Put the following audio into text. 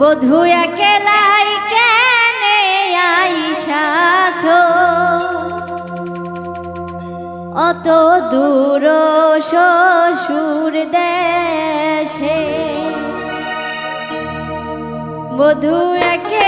বধু একেলাই কেনে আইসাছ অত দূর শ্বশুর দেশে বধু একে